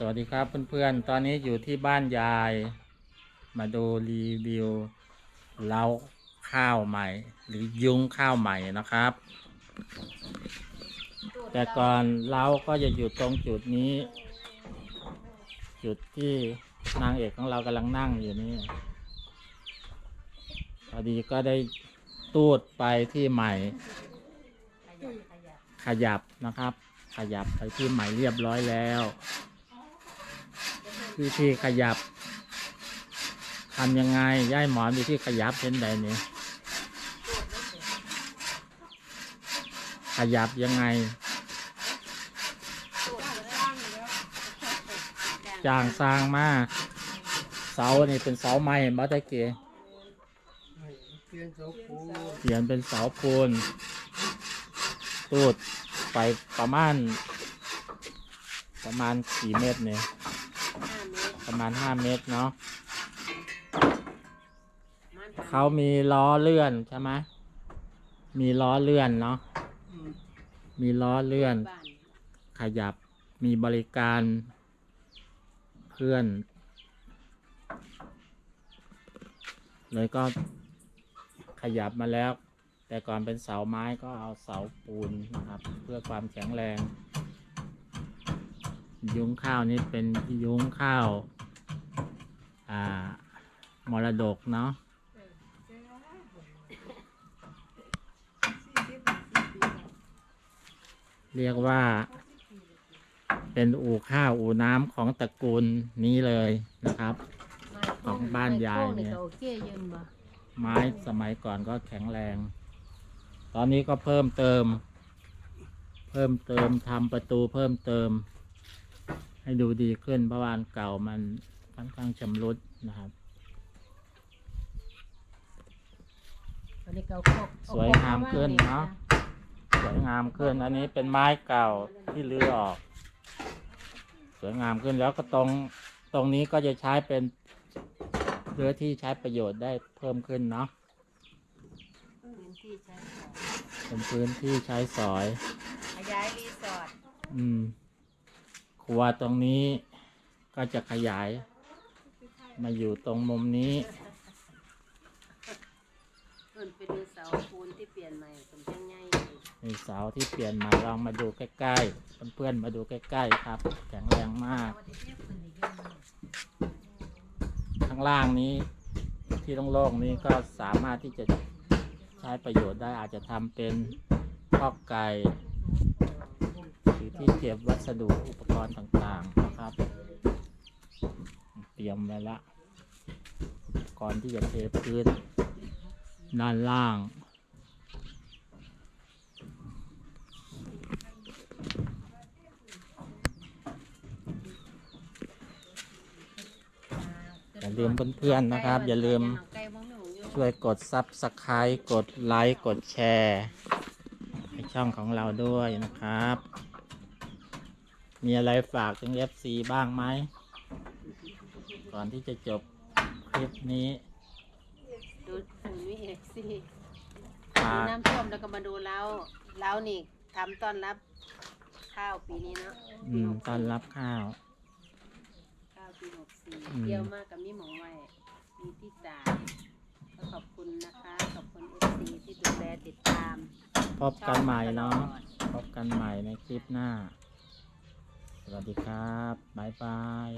สวัสดีครับเพื่อนๆ ตอนนี้อยู่ที่บ้านยาย มาดูรีวิวเล้าข้าวใหม่ หรือยุ้งข้าวใหม่นะครับ แต่ก่อนเล้าก็จะอยู่ตรงจุดนี้ จุดที่นางเอกของเรากำลังนั่งอยู่นี่พอดีก็ได้ตูดไปที่ใหม่ ขยับนะครับ ขยับไปที่ใหม่เรียบร้อยแล้ว วิธีขยับทำยังไงย่ายหมอนวิธีขยับเป็นไดนี่ขยับยังไง จางสร้างมาเสานี่เป็นเสาไม้บัตะเกียเปลี่ยนเสาปูเปลี่ยนเป็นเสาปูนตูดไปประมาณ ประมาณกี่เมตรเนี่ย ประมาณห้าเมตรเนาะเขามีล้อเลื่อนใช่ไหมมีล้อเลื่อนเนาะอืมมีล้อเลื่อน ขยับมีบริการเพื่อน เลยก็ขยับมาแล้ว แต่ก่อนเป็นเสาไม้ก็เอาเสาปูนนะครับ เพื่อความแข็งแรง ยุ้งข้าวนี่เป็นยุ้งข้าวอ่า มรดกเนาะเรียกว่า เป็นอู่ข้าวอู่น้ำของตระกูลนี้เลยนะครับ ของบ้านยายเนี่ยโอเคยืนบ่ไม้สมัยก่อนก็แข็งแรง ตอนนี้ก็เพิ่มเติม เพิ่มเติมทำประตูเพิ่มเติม ให้ดูดีขึ้นเพราะวานเก่ามันค่อนข้างชำรุดนะครับ นนี้ก็เอาครบสวยงามขึ้นเนาะ สวยงามขึ้น อันนี้เป็นไม้เก่าที่รื้อออก สวยงามขึ้นแล้วก็ตรงตรงนี้ก็จะใช้เป็นเรือที่ใช้ประโยชน์ได้เพิ่มขึ้นเนาะพื้นที่ใช้สอยเป็นพื้นที่ใช้สอย ขยายรีสอร์ท อืม ครัวตรงนี้ก็จะขยาย มาอยู่ตรงมุมนี้เพิ่นไปดูเสาปูนที่เปลี่ยนใหม่เป็นจังไงมีเสาที่เปลี่ยนใหม่ลองมาดูใกล้ๆ เพื่อนๆมาดูใกล้ๆครับ แข็งแรงมาก ข้างล่างนี้ ที่โล่งๆนี้ก็สามารถที่จะใช้ประโยชน์ได้อาจจะทำเป็นคอกไก่หรือที่เก็บวัสดุอุปกรณ์ต่างๆนะครับ เตรียมไว้ละอุปกรณ์ที่จะเทพื้น ด้านล่าง อย่าลืมเพื่อนๆนะครับ อย่าลืมช่วยกดซับสไคร b e กดไลค์กดแชร์ให้ช่องของเราด้วยนะครับ มีอะไรฝากถึง FC บ้างไหม ก่อนที่จะจบคลิปนี้ เอกสิฝาดูกน้ำท่วมแล้วก็มาดูเล้าเล้านี่ทำต้อนรับข้าวปีนี้เนาะอืมต้อนรับข้าว ข้าวปีหกสี่อืม เที่ยวมากกับมีหมองไว้มีที่ตากก็ขอบคุณนะคะ ขอบคุณเอฟซีที่ดูแลติดตามพบกันใหม่เนาะช่องมาตลอดพบกันใหม่ในคลิปหน้า สวัสดีครับ บ๊ายบาย